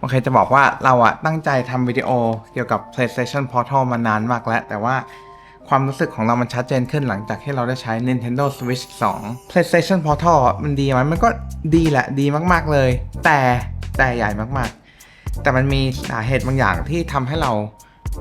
โอเคจะบอกว่าเราอะตั้งใจทำวิดีโอเกี่ยวกับ PlayStation Portal มานานมากแล้ว แต่ว่าความรู้สึกของเรามันชัดเจนขึ้นหลังจากที่เราได้ใช้ Nintendo Switch 2 PlayStation Portal มันดีไหมมันก็ดีแหละดีมาก ๆ เลย แต่แต่ใหญ่มากๆ แต่มันมีสาเหตุบางอย่างที่ทำให้เรา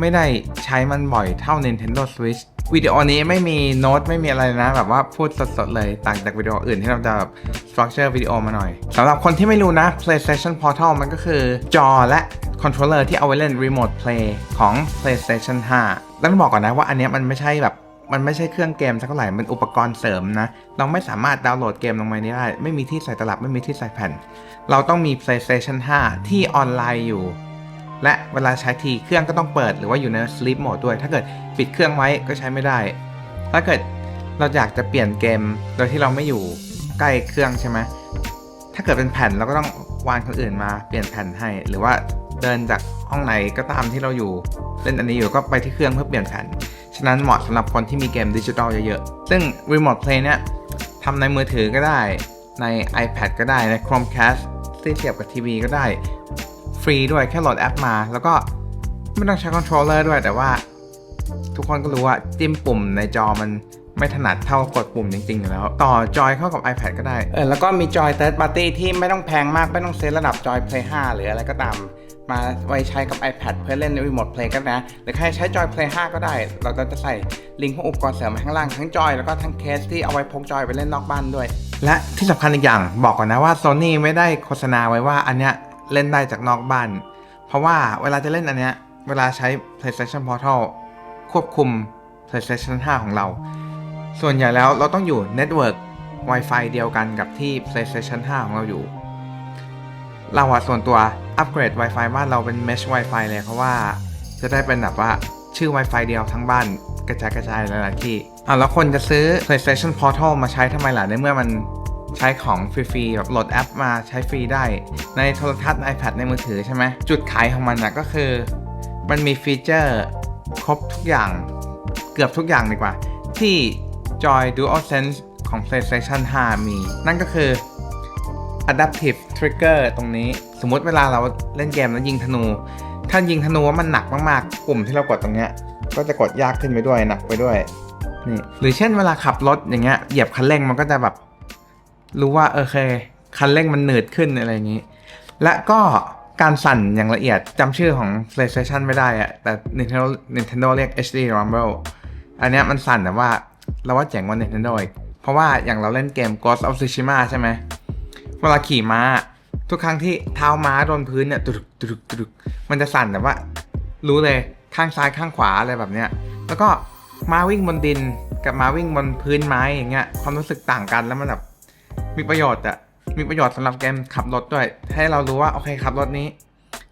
ไม่ได้ใช้มันบ่อยเท่า Nintendo Switch วิดีโอนี้ไม่มีโน้ตไม่มีอะไรนะ แบบว่าพูดสดๆเลยต่างจากวิดีโออื่นที่เราจะแบบ structure วิดีโอมาหน่อยสำหรับคนที่ไม่รู้นะ PlayStation Portal มันก็คือจอและคอนโทรลเลอร์ที่เอาไว้เล่น Remote Play ของ PlayStation 5 ต้องบอกก่อนนะว่าอันนี้มันไม่ใช่แบบมันไม่ใช่เครื่องเกมสักเท่าไหร่มันอุปกรณ์เสริมนะ เราไม่สามารถดาวน์โหลดเกมลงมานี้ได้ ไม่มีที่ใส่ตลับไม่มีที่ใส่แผ่น เราต้องมี PlayStation 5 ที่ออนไลน์อยู่ และเวลาใช้ทีเครื่องก็ต้องเปิดหรือว่าอยู่ใน sleep mode ด้วย ถ้าเกิด ปิดเครื่องไว้ก็ใช้ไม่ได้ ถ้าเกิดเราอยากจะเปลี่ยนเกมโดยที่เราไม่อยู่ใกล้เครื่องใช่ไหมถ้าเกิดเป็นแผ่นเราก็ต้องวานคนอื่นมาเปลี่ยนแผ่นให้ หรือว่าเดินจากห้องไหนก็ตามที่เราอยู่ เล่นอันนี้อยู่ก็ไปที่เครื่องเพื่อเปลี่ยนแผ่น ฉะนั้นเหมาะสำหรับคนที่มีเกมดิจิทัลเยอะๆ ซึ่ง Remote Play เนี่ยทำในมือถือก็ได้ใน iPad ก็ได้ใน Chromecast ที่เสียบกับทีวีก็ได้ ฟรีด้วยแค่โหลดแอปมา แล้วก็ไม่ต้องใช้คอนโทรลเลอร์ด้วยแต่ว่า ทุกคนก็รู้ว่าจิ้มปุ่มในจอมันไม่ถนัดเท่ากดปุ่มจริงๆอยู่แล้ว ต่อจอยเข้ากับ iPad ก็ได้เออแล้วก็มีจอย third party ที่ไม่ต้องแพงมาก ไม่ต้องเซตระดับจอย Play 5 หรืออะไรก็ตาม มาไว้ใช้กับ iPad เพื่อเล่น Remote Play ก็นะ หรือใครใช้จอย Play 5 ก็ได้ เราก็จะใส่ลิงก์ของอุปกรณ์เสริมมาข้างล่างทั้งจอยแล้วก็ทั้งเคสที่เอาไว้พกจอยไปเล่นนอกบ้านด้วย และที่สำคัญอีกอย่างบอกก่อนนะว่า Sony ไม่ได้โฆษณาไว้ว่าอันเนี้ยเล่นได้จากนอกบ้าน เพราะว่าเวลาจะเล่นอันเนี้ยเวลาใช้ PlayStation Portal ควบคุม PlayStation 5 ของเรา ส่วนใหญ่แล้วเราต้องอยู่ Network Wi-Fi เดียวกันกับที่ PlayStation 5 ของเราอยู่ เราอะส่วนตัวอัปเกรด Wi-Fi บ้านเราเป็น Mesh Wi-Fi เลยเพราะว่าจะได้เป็นแบบว่าชื่อ Wi-Fi เดียวทั้งบ้านกระจายกระจายหลายๆที่อะแล้วคนจะซื้อ PlayStation Portal มาใช้ทำไมล่ะในเมื่อมันใช้ของฟรีๆแบบโหลดแอปมาใช้ฟรีได้ ในโทรทัศน์ iPad ในมือถือใช่ไหมจุดขายของมันนะก็คือ มันมีฟีเจอร์ ครบทุกอย่างเกือบทุกอย่างดีกว่า ที่ Joy DualSense ของ PlayStation 5 มี นั่นก็คือ Adaptive Trigger ตรงนี้ สมมติเวลาเราเล่นเกมแล้วยิงธนู ถ้ายิงธนูว่ามันหนักมากๆ ปุ่มที่เรากดตรงเนี้ย ก็จะกดยากขึ้นไปด้วยหนักไปด้วยนี่หรือเช่นเวลาขับรถอย่างเงี้ยเหยียบคันเร่งมันก็จะแบบ รู้ว่าโอเค คันเร่งมันหนืดขึ้นอะไรอย่างนี้ และก็ การสั่นอย่างละเอียดจำชื่อของ PlayStation ไม่ได้อะแต่ Nintendo Nintendo เรียก HD Rumble อันเนี้ยมันสั่นแต่ว่าเราว่าเจ๋งกว่า Nintendo อีกเพราะว่าอย่างเราเล่นเกม Ghost of Tsushima ใช่ไหมเวลาขี่ม้า ทุกครั้งที่เท้าม้าโดนพื้นเนี่ยตุกตุกตุกมันจะสั่นแต่ว่า รู้เลยข้างซ้ายข้างขวาอะไรแบบเนี้ยแล้วก็ม้าวิ่งบนดินกับม้าวิ่งบนพื้นไม้อย่างเงี้ยความรู้สึกต่างกันแล้วมันแบบมีประโยชน์อะ มีประโยชน์สำหรับเกมขับรถด้วย ให้เรารู้ว่าโอเคขับรถนี้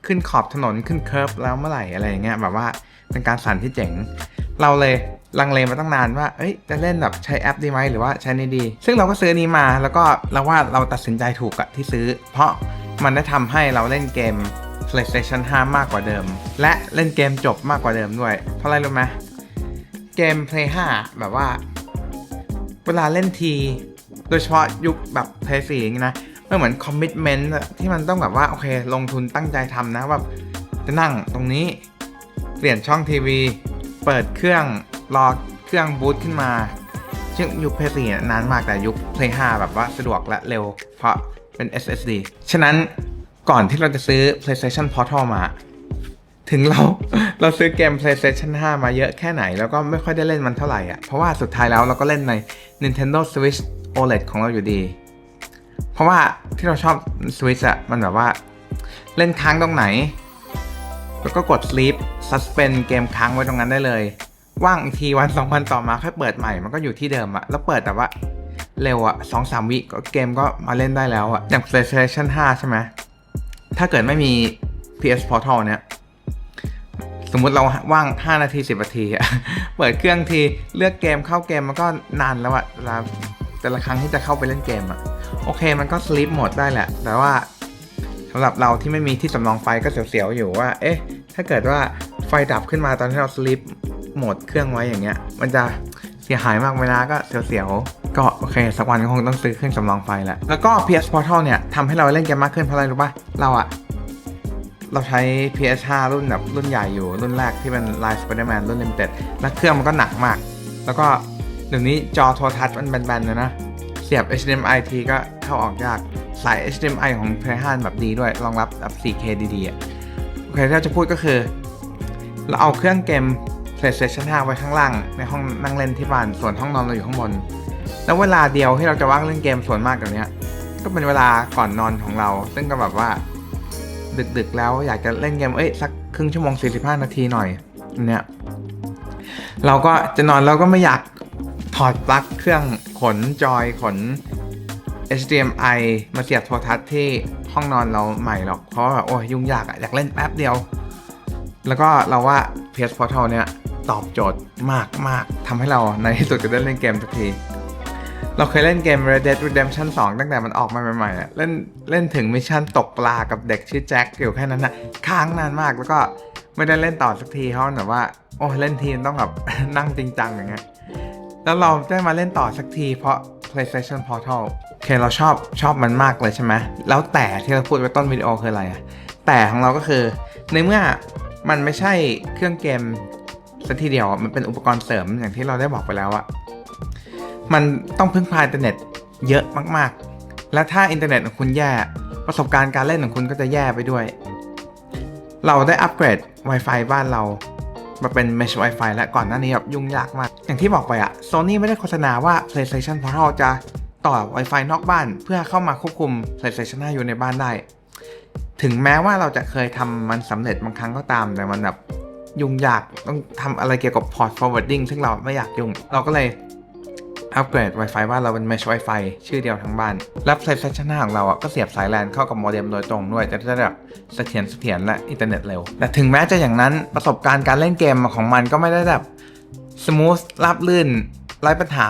ขึ้นขอบถนนขึ้นเคิร์ฟแล้วเมื่อไหร่อะไรอย่างเงี้ยแบบว่าเป็นการสั่นที่เจ๋ง เราเลยลังเลมาตั้งนานว่า เอ้ย จะเล่นแบบใช้แอปดีไหมหรือว่าใช้นี่ดี ซึ่งเราก็ซื้อนี้มาแล้วก็เราว่าเราตัดสินใจถูกอะที่ซื้อ เพราะมันได้ทำให้เราเล่นเกม PlayStation 5 มากกว่าเดิม และเล่นเกมจบมากกว่าเดิมด้วย เพราะอะไรรู้ไหมเกม Play 5 แบบว่า เวลาเล่นที โดยเฉพาะยุคแบบ Play 4อย่างนี้นะมันเหมือนคอมมิชเมนต์ที่มันต้องแบบว่าโอเค ลงทุนตั้งใจทำนะแบบจะนั่งตรงนี้เปลี่ยนช่องทีวี เปิดเครื่องรอเครื่องบูตขึ้นมา ซึ่งยุค Play 4นานมากแต่ยุค Play 5แบบว่าสะดวกและเร็ว เพราะเป็น SSD ฉะนั้นก่อนที่เราจะซื้อ PlayStation Portal มา ถึงเราเราซื้อเกม PlayStation 5 มาเยอะแค่ไหน แล้วก็ไม่ค่อยได้เล่นมันเท่าไหร่อะเพราะว่าสุดท้ายแล้วเราก็เล่นใน Nintendo Switch OLED ของเราอยู่ดี เพราะว่าที่เราชอบ Switch อะมันแบบว่า เล่นค้างตรงไหน แล้วก็กด sleep suspend เกมค้างไว้ตรงนั้นได้เลย ว่างอีกทีวันสองวันต่อมาค่อยเปิดใหม่ มันก็อยู่ที่เดิมอะแล้วเปิดแต่ว่าเร็วอะสองสามวิก็เกมก็มาเล่นได้แล้วอะอย่าง PlayStation 5 ใช่ไหมถ้าเกิดไม่มี PS Portal เนี่ย สมมุติเราว่าง 5 นาที 10 นาทีอะเปิดเครื่องทีเลือกเกมเข้าเกมมันก็นานแล้วอะเวลาแต่ละครั้งที่จะเข้าไปเล่นเกมอะโอเคมันก็ sleep หมดได้แหละ แต่ว่าสำหรับเราที่ไม่มีที่สำรองไฟก็เสียวๆอยู่ว่า เอ๊ะ ถ้าเกิดว่าไฟดับขึ้นมาตอนที่เรา sleep โหมดเครื่องไว้อย่างเงี้ย มันจะเสียหายมากเวลาก็เสียวๆ ก็โอเค สักวันก็คงต้องซื้อเครื่องสำรองไฟแหละ แล้วก็ PS Portal เนี่ยทำให้เราเล่นเกมมากขึ้นเพราะอะไรรู้ป่ะ เราอะ เราใช้ PS5 รุ่นแบบรุ่นใหญ่อยู่รุ่นแรกที่เป็น Line Spider-Man รุ่น Limited แล้วเครื่องมันก็หนักมาก แล้วก็เดี๋ยวนี้จอโทรทัศน์มันแบนๆเลยนะ เสียบ HDMI ทีก็เข้าออกยาก สาย HDMI ของ PS5 แบบดีด้วย รองรับแบบ 4K ดีๆอะโอเคที่เราจะพูดก็คือ เราเอาเครื่องเกม PlayStation 5 ไว้ข้างล่าง ในห้องนั่งเล่นที่บ้านส่วนห้องนอนเราอยู่ข้างบน แล้วเวลาเดียวที่เราจะว่างเล่นเกมส่วนมากแบบนี้ก็เป็นเวลาก่อนนอนของเรา ซึ่งก็แบบว่า ดึกๆ แล้วอยากจะเล่นเกมเอ้ยสักครึ่งชั่วโมง 45 นาทีหน่อยเนี่ยเราก็จะนอนเราก็ไม่อยากถอดปลั๊กเครื่องขนจอยขน HDMI มาเสียบโทรทัศน์ที่ห้องนอนเราใหม่หรอก เพราะว่าแบบโอ้ยยุ่งยากอะอยากเล่นแป๊บเดียว แล้วก็เราว่า PS Portal เนี่ยตอบโจทย์มากมากทำให้เราในที่สุดก็ได้เล่นเกมสักที เราเคยเล่นเกม Red Dead Redemption 2 ตั้งแต่มันออกมาใหม่ๆอะเล่นเล่นถึงมิชชั่นตกปลากับเด็กชื่อแจ็คอยู่แค่นั้นนะค้างนานมากแล้วก็ไม่ได้เล่นต่อสักทีเพราะแบบว่า โอ้เล่นทีมต้องแบบนั่งจริงจังอย่างเงี้ยแล้วเราได้มาเล่นต่อสักทีเพราะ PlayStation Portal โอเคเราชอบชอบมันมากเลยใช่ไหมแล้วแต่ที่เราพูดไว้ต้นวิดีโอคืออะไรอะแต่ของเราก็คือในเมื่อมันไม่ใช่เครื่องเกมสักทีเดียวมันเป็นอุปกรณ์เสริมอย่างที่เราได้บอกไปแล้วอะ มันต้องพึ่งพาอินเทอร์เน็ตเยอะมากๆ และถ้าอินเทอร์เน็ตของคุณแย่ ประสบการณ์การเล่นของคุณก็จะแย่ไปด้วย เราได้อัปเกรด Wi-Fi บ้านเรามาเป็น Mesh Wi-Fi และก่อนหน้านี้แบบยุ่งยากมาก อย่างที่บอกไปอะ Sony ไม่ได้โฆษณาว่า PlayStation Portal จะต่อ Wi-Fi นอกบ้านเพื่อเข้ามาควบคุม PlayStation 5อยู่ในบ้านได้ ถึงแม้ว่าเราจะเคยทำมันสำเร็จบางครั้งก็ตาม แต่มันแบบยุ่งยากต้องทำอะไรเกี่ยวกับ port forwarding ซึ่งเราไม่อยากยุ่ง เราก็เลย อัปเกรด Wi-Fi บ้านเราเป็น Mesh Wi-Fi ชื่อเดียวทั้งบ้าน และ PlayStation 5ของเราอะก็เสียบสายแลนเข้ากับโมเด็มโดยตรงด้วย จะได้แบบเสถียรเสถียรและอินเทอร์เน็ตเร็ว แต่ถึงแม้จะอย่างนั้นประสบการณ์การเล่นเกมของมันก็ไม่ได้แบบสมูทราบลื่นไร้ปัญหา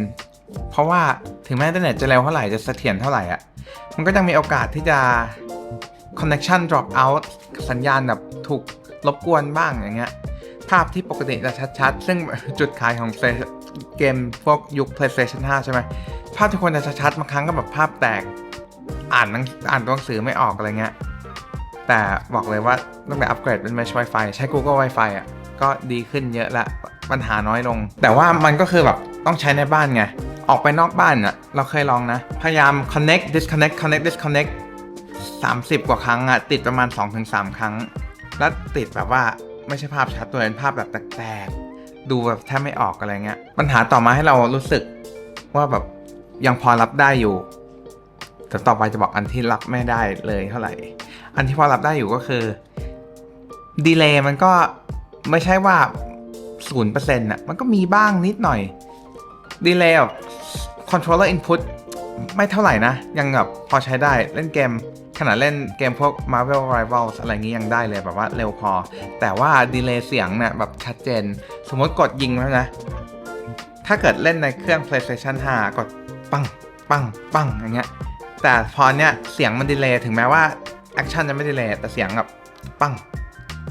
100%เพราะว่าถึงแม้อินเทอร์เน็ตจะเร็วเท่าไหร่จะเสถียรเท่าไหร่อะมันก็ยังมีโอกาสที่จะ connection drop out สัญญาณแบบถูกรบกวนบ้างอย่างเงี้ยภาพที่ปกติจะชัดๆ ซึ่งจุดขายของ เกมพวกยุค PlayStation 5 ใช่ไหมภาพทุกคนจะชัดๆบางครั้งก็แบบภาพแตก อ่านอ่านตัวหนังสือไม่ออกอะไรเงี้ย แต่บอกเลยว่าตั้งแต่อัปเกรดเป็น Mesh Wi-Fi ใช้ Google Wi-Fi อะก็ดีขึ้นเยอะละปัญหาน้อยลง แต่ว่ามันก็คือแบบต้องใช้ในบ้านไง ออกไปนอกบ้านอะเราเคยลองนะ พยายาม connect disconnect connect disconnect 30 กว่าครั้งอะติดประมาณ 2-3 ครั้ง แล้วติดแบบว่าไม่ใช่ภาพชัดตัวเป็นภาพแบบแตกๆ ดูแบบแทบไม่ออกอะไรเงี้ย ปัญหาต่อมาให้เรารู้สึกว่าแบบยังพอรับได้อยู่ แต่ต่อไปจะบอกอันที่รับไม่ได้เลยเท่าไหร่ อันที่พอรับได้อยู่ก็คือดีเลย์มันก็ไม่ใช่ว่า0%น่ะมันก็มีบ้างนิดหน่อยดีเลย์แบบ controller input ไม่เท่าไหร่นะ ยังแบบพอใช้ได้เล่นเกม ขนาดเล่นเกมพวก Marvel Rivals อะไรงี้ยังได้เลยแบบว่าเร็วพอ แต่ว่าดีเลย์เสียงเนี่ยแบบชัดเจน สมมติกดยิงแล้วนะ ถ้าเกิดเล่นในเครื่อง PlayStation 5 กดปังปังปังอย่างเงี้ย แต่พอเนี้ยเสียงมันดีเลย์ถึงแม้ว่าแอคชั่นจะไม่ดีเลย์แต่เสียงแบบปัง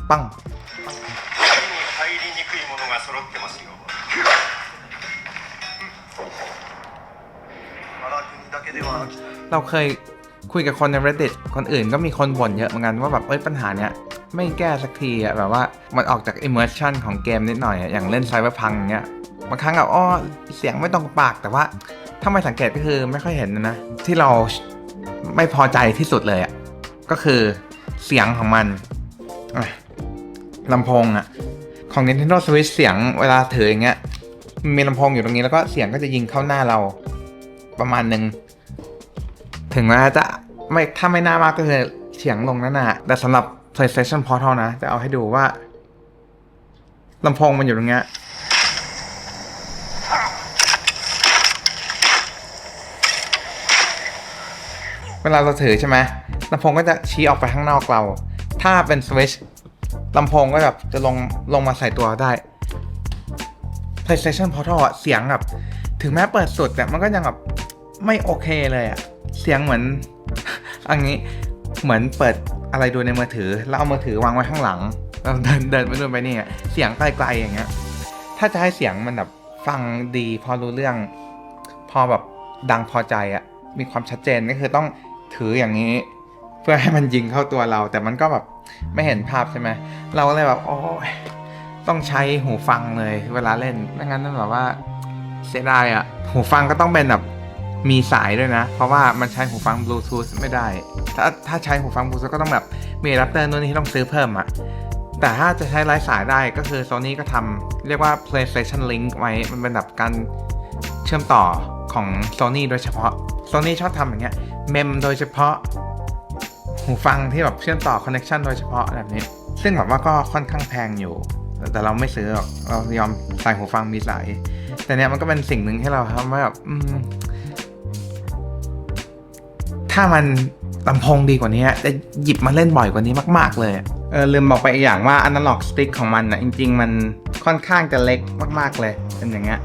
ปังเราเคย คุยกับคนใน Reddit คนอื่นก็มีคนบ่นเยอะเหมือนกันว่าแบบเอ้ยปัญหาเนี้ยไม่แก้สักทีอะแบบว่ามันออกจาก immersion ของเกมนิดหน่อยอะอย่างเล่นไซเบอร์พังเงี้ยบางครั้งแบบอ้อเสียงไม่ตรงปากแต่ว่าถ้าไม่สังเกตก็คือไม่ค่อยเห็นนะ ที่เราไม่พอใจที่สุดเลยอะก็คือเสียงของมันลำโพงอะของ Nintendo Switch เสียงเวลาถืออย่างเงี้ยมันมีลำโพงอยู่ตรงนี้แล้วก็เสียงก็จะยิงเข้าหน้าเราประมาณหนึ่ง ถึงแม้จะไม่ถ้าไม่น่ามากก็คือเฉียงลงนั่นน่ะแต่สำหรับ PlayStation Portal นะ จะเอาให้ดูว่าลำโพงมันอยู่ตรงเนี้ยเวลาเราถือใช่ไหมลำโพงก็จะชี้ออกไปข้างนอกเรา ถ้าเป็น Switch ลำโพงก็แบบจะลงลงมาใส่ตัวได้ PlayStation Portal อะเสียงแบบ ถึงแม้เปิดสุดแต่มันก็ยังแบบ ไม่โอเคเลยอะ เสียงเหมือน อันนี้เหมือนเปิดอะไรดูในมือถือ แล้วเอามือถือวางไว้ข้างหลังแล้วเดินเดินไปนู่นไปนี่เสียงไกลๆอย่างเงี้ย ถ้าจะให้เสียงมันแบบฟังดีพอรู้เรื่อง พอแบบดังพอใจอะมีความชัดเจนก็คือต้องถืออย่างนี้ เพื่อให้มันยิงเข้าตัวเรา แต่มันก็แบบไม่เห็นภาพใช่ไหมเราก็เลยแบบโอ้ยต้องใช้หูฟังเลย เวลาเล่นไม่งั้นนั่นแบบว่าเสียดายอะหูฟังก็ต้องเป็นแบบ มีสายด้วยนะ เพราะว่ามันใช้หูฟังบลูทูธไม่ได้ ถ้าถ้าใช้หูฟังบลูทูธก็ต้องแบบมีอะแดปเตอร์นู่นนี่ต้องซื้อเพิ่มอะแต่ถ้าจะใช้ไร้สายได้ก็คือ Sony ก็ทำเรียกว่า PlayStation Link ไว้ มันเป็นแบบการเชื่อมต่อของ Sony โดยเฉพาะ Sony ชอบทำอย่างเงี้ยเมมโดยเฉพาะ หูฟังที่แบบเชื่อมต่อคอนเน c t ชันโดยเฉพาะแบบนี้ ซึ่งแบบว่าก็ค่อนข้างแพงอยู่ แต่เราไม่ซื้อหรอกเรายอมใส่หูฟังมีสาย แต่เนี้ยมันก็เป็นสิ่งหนึ่งให้เราทำว่าแบบ ถ้ามันลำโพงดีกว่านี้จะหยิบมาเล่นบ่อยกว่านี้มากๆ เลยเออลืมบอกไปอีกอย่างว่า Analog Stick ของมันนะจริง ๆ มันค่อนข้างจะเล็กมากๆเลยเป็นอย่างเงี้ย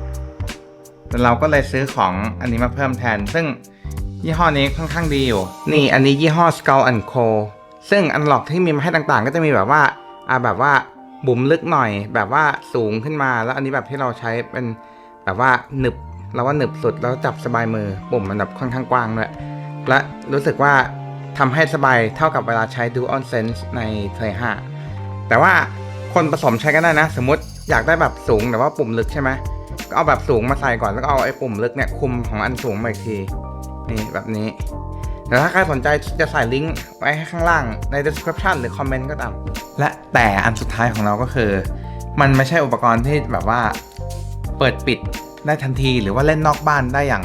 แต่เราก็เลยซื้อของอันนี้มาเพิ่มแทน ซึ่งยี่ห้อนี้ค่อนข้างดีอยู่ นี่อันนี้ยี่ห้อ Skull and Co ซึ่งอันล็อกที่มีมาให้ต่างๆ ก็จะมีแบบว่าอ่าแบบว่าบุ๋มลึกหน่อย แบบว่าสูงขึ้นมา แล้วอันนี้แบบที่เราใช้เป็นแบบว่าหนึบเราว่าหนึบสุดแล้วจับสบายมือปุ่มมันแบบค่อนข้างกว้างด้วย และรู้สึกว่าทำให้สบายเท่ากับเวลาใช้ Dual Sense ใน Play 5 แต่ว่าคนผสมใช้ก็ได้นะ สมมติอยากได้แบบสูงแต่ว่าปุ่มลึกใช่ไหมก็เอาแบบสูงมาใส่ก่อนแล้วก็เอาไอ้ปุ่มลึกเนี่ยคุมของอันสูงมาอีกทีนี่แบบนี้แต่ถ้าใครสนใจจะใส่ลิงก์ไว้ให้ข้างล่างใน description หรือคอมเมนต์ก็ตาม และแต่อันสุดท้ายของเราก็คือ มันไม่ใช่อุปกรณ์ที่แบบว่าเปิดปิดได้ทันทีหรือว่าเล่นนอกบ้านได้อย่าง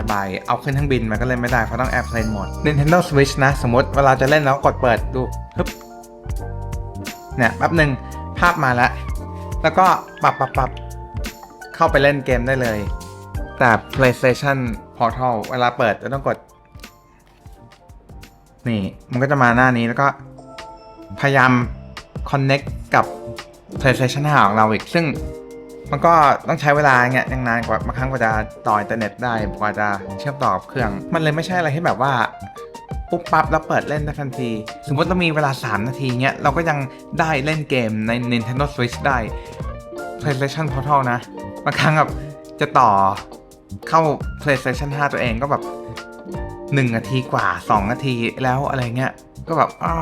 สบายๆ เอาขึ้นเครื่องบินมันก็เล่นไม่ได้เพราะต้อง airplane mode Nintendo Switch นะ สมมติเวลาจะเล่นแล้วกดเปิดดูฮึบเนี่ยแป๊บหนึ่งภาพมาแล้ว แล้วก็ปรับปรับปรับเข้าไปเล่นเกมได้เลย แต่ PlayStation Portal เวลาเปิดจะต้องกด นี่มันก็จะมาหน้านี้แล้วก็ พยายาม connect กับ PlayStation 5ของเราอีกซึ่ง มันก็ต้องใช้เวลาเงี้ยยังนานกว่าบางครั้งกว่าจะต่ออินเทอร์เน็ตได้กว่าจะเชื่อมต่อกับเครื่อง มันเลยไม่ใช่อะไรที่แบบว่าปุ๊บปั๊บแล้วเปิดเล่นได้ทันที สมมติเรามีเวลา 3 นาทีเงี้ยเราก็ยังได้เล่นเกมใน Nintendo Switch ได้ PlayStation Portal นะบางครั้งแบบจะต่อเข้า PlayStation 5 ตัวเองก็แบบ1นาทีกว่า 2 นาทีแล้วอะไรเงี้ย ก็แบบอ่า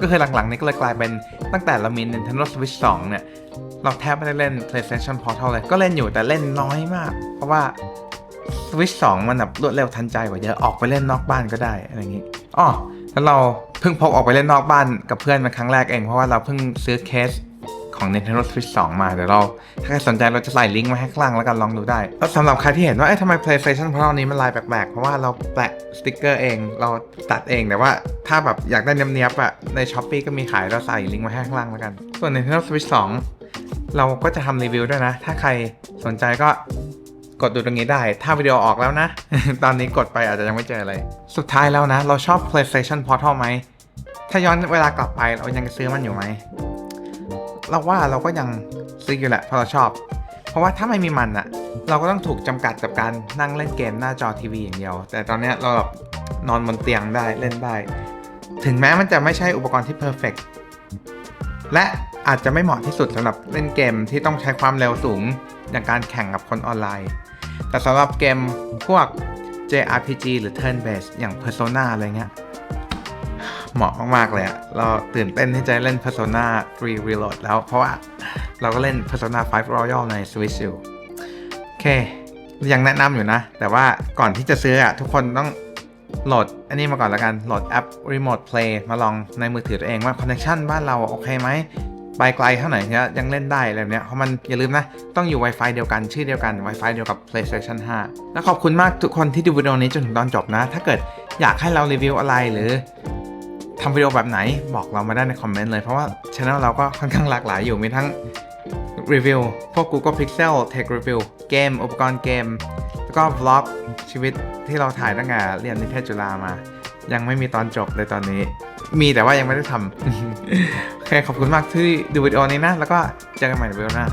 ก็คือหลังๆนี้ก็เลยกลายเป็นตั้งแต่เรามี Nintendo Switch 2 เนี่ย เราแทบไม่ได้เล่น PlayStation Portal เลย ก็เล่นอยู่แต่เล่นน้อยมาก เพราะว่า Switch 2 มันแบบรวดเร็วทันใจกว่าเยอะออกไปเล่นนอกบ้านก็ได้อะไรอย่างงี้อ๋อแล้วเราเพิ่งพกออกไปเล่นนอกบ้านกับเพื่อนมาครั้งแรกเองเพราะว่าเราเพิ่งซื้อเคส ของ Nintendo Switch 2 มา เดี๋ยวเรา ถ้าใครสนใจเราจะใส่ลิงก์มาให้ข้างล่างแล้วกันลองดูได้ แล้วสำหรับใครที่เห็นว่า เอ๊ะทำไม PlayStation Portal นี้มันลายแปลกๆ เพราะว่าเราแปะสติกเกอร์เอง เราตัดเอง แต่ว่าถ้าแบบอยากได้เนียบๆอะใน s h อ p e e ก็มีขายเราใส่ลิงก์มาให้ข้างล่างแล้วกัน ส่วน Nintendo Switch 2 เราก็จะทำรีวิวด้วยนะ ถ้าใครสนใจก็กดดูตรงนี้ได้ ถ้าวิดีโอออกแล้วนะ ตอนนี้กดไปอาจจะยังไม่เจออะไร สุดท้ายแล้วนะ เราชอบ PlayStation Portal ไหม ถ้าย้อนเวลากลับไปเรายังซื้อมันอยู่ไหม เราว่าเราก็ยังซื้ออยู่แหละเพราะเราชอบ เพราะว่าถ้าไม่มีมันอะเราก็ต้องถูกจำกัดกับการนั่งเล่นเกมหน้าจอทีวีอย่างเดียว แต่ตอนนี้เราแบบนอนบนเตียงได้เล่นได้ ถึงแม้มันจะไม่ใช่อุปกรณ์ที่เพอร์เฟกและอาจจะไม่เหมาะที่สุดสำหรับเล่นเกมที่ต้องใช้ความเร็วสูงอย่างการแข่งกับคนออนไลน์ แต่สำหรับเกมพวก JRPG หรือ Turn Based อย่าง Persona อะไรเงี้ย เหมาะมาก ๆ เลยอะเราตื่นเต้นที่จะเล่น Persona 3 Reload แล้ว เพราะว่าเราก็เล่น Persona 5 Royal ใน Switch อยู่โอเค ยังแนะนำอยู่นะ แต่ว่าก่อนที่จะซื้ออะทุกคนต้องโหลดอันนี้มาก่อนแล้วกัน โหลดแอป Remote Play มาลองในมือถือตัวเองว่า Connection บ้านเราโอเคไหมไปไกลเท่าไหร่เนี่ยยังเล่นได้อะไรแบบเนี้ยเพราะมันอย่าลืมนะ ต้องอยู่ Wi-Fi เดียวกันชื่อเดียวกัน Wi-Fi เดียวกับ PlayStation 5 และขอบคุณมากทุกคนที่ดูวิดีโอนี้จนถึงตอนจบนะ ถ้าเกิดอยากให้เรารีวิวอะไรหรือ ทำวิดีโอแบบไหนบอกเรามาได้ในคอมเมนต์เลย เพราะว่าช anel เราก็ค่อนข้างหลากหลายอยู่มีทั้งรีวิวพวก Google Pixel Tech Review เกม อุปกรณ์เกม แล้วก็ vlog ชีวิตที่เราถ่ายตั้งแต่เรียนนิเทศจุฬามา ยังไม่มีตอนจบเลยตอนนี้ มีแต่ว่ายังไม่ได้ทำโอเคขอบคุณมากที่ดูวิดีโอนี้นะ แล้วก็เจอกันใหม่ในวิดีโอหน้า